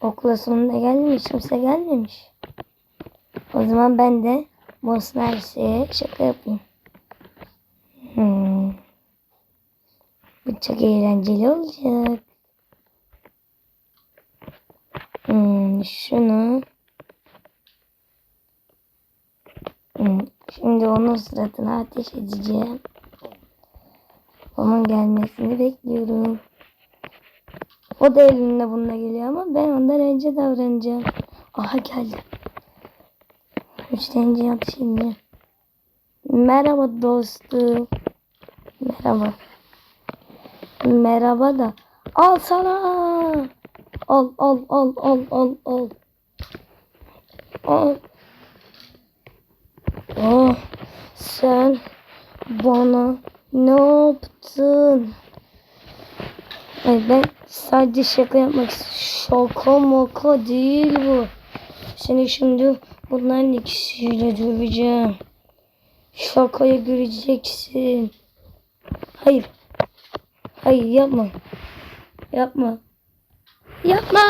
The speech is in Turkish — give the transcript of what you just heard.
Okula sonunda gelmemiş. Kimse gelmemiş. O zaman ben de Bosna her şaka yapayım. Hmm. Bu çok eğlenceli olacak. Hmm, şunu Hmm, Şimdi onun suratına ateş edeceğim. Onun gelmesini bekliyorum. O da elinde bununla geliyor ama ben ondan önce davranacağım. Aha geldi. Üçlenince atış edeceğim. Merhaba dostum. Merhaba. Merhaba da. Al sana. Al al al al al al. Al. Oh, sen bana ne yaptın? Ay ben sadece şaka yapmak istiyorum. Şaka maka değil bu. Seni şimdi bunların ikisiyle döveceğim. Şakayı göreceksin. Hayır. Hayır yapma. Yapma. Yapma.